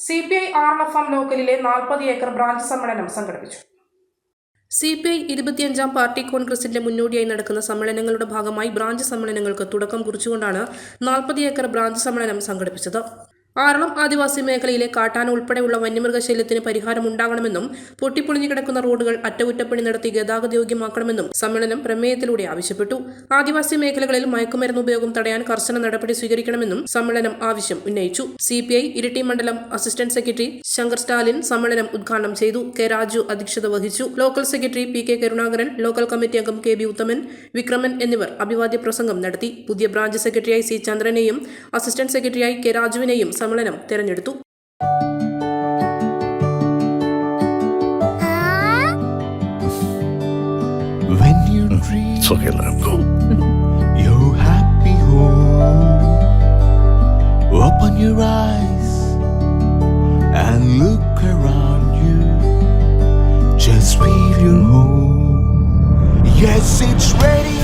C P I R F M ലോക്കലിലെ നാൽപ്പത് acre branch സമ്മേളനം സംഘടിപ്പിച്ചു. സി പി ഐ ഇരുപത്തിയഞ്ചാം പാർട്ടി കോൺഗ്രസിന്റെ മുന്നോടിയായി നടക്കുന്ന സമ്മേളനങ്ങളുടെ ഭാഗമായി ബ്രാഞ്ച് സമ്മേളനങ്ങൾക്ക് തുടക്കം കുറിച്ചുകൊണ്ടാണ് നാൽപ്പത് ഏക്കർ ബ്രാഞ്ച് സമ്മേളനം സംഘടിപ്പിച്ചത്. ആറളം ആദിവാസി മേഖലയിലെ കാട്ടാന ഉൾപ്പെടെയുള്ള വന്യമൃഗശല്യത്തിന് പരിഹാരമുണ്ടാകണമെന്നും പൊട്ടിപ്പൊളിഞ്ഞു കിടക്കുന്ന റോഡുകൾ അറ്റകുറ്റപ്പണി നടത്തി ഗതാഗതയോഗ്യമാക്കണമെന്നും സമ്മേളനം പ്രമേയത്തിലൂടെ ആവശ്യപ്പെട്ടു. ആദിവാസി മേഖലകളിൽ മയക്കുമരുന്ന് ഉപയോഗം തടയാൻ കർശന നടപടി സ്വീകരിക്കണമെന്നും സമ്മേളനം ആവശ്യം ഉന്നയിച്ചു. സി ഇരിട്ടി മണ്ഡലം അസിസ്റ്റന്റ് സെക്രട്ടറി ശങ്കർ സ്റ്റാലിൻ സമ്മേളനം ഉദ്ഘാടനം ചെയ്തു. കെ രാജു അധ്യക്ഷത വഹിച്ചു. Local secretary P K Karunakaran local committee അംഗം കെ ബി ഉത്തമൻ വിക്രമൻ എന്നിവർ അഭിവാദ്യ പ്രസംഗം നടത്തി. പുതിയ ബ്രാഞ്ച് സെക്രട്ടറിയായി സി ചന്ദ്രനെയും അസിസ്റ്റന്റ് സെക്രട്ടറിയായി കെ രാജുവിനെയും സമ്മേളനം തിരഞ്ഞെടുത്തു When you dream It's okay, let him go. your happy home, open your eyes and look around you. Just feel your home. Yes, it's ready.